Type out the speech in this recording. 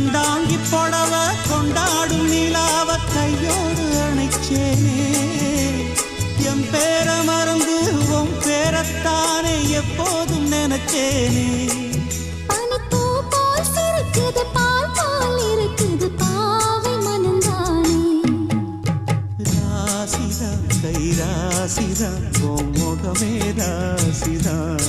கண்டாங்கி புடவ கொண்டாடும் நிலாவ கையோடு அணைச்சேனே. என் பேர மறந்து உன் பேரத்தானே எப்போதும் நினைச்சேனே. ராசிதான் கை ராசிதான் முகமே ராசிதான்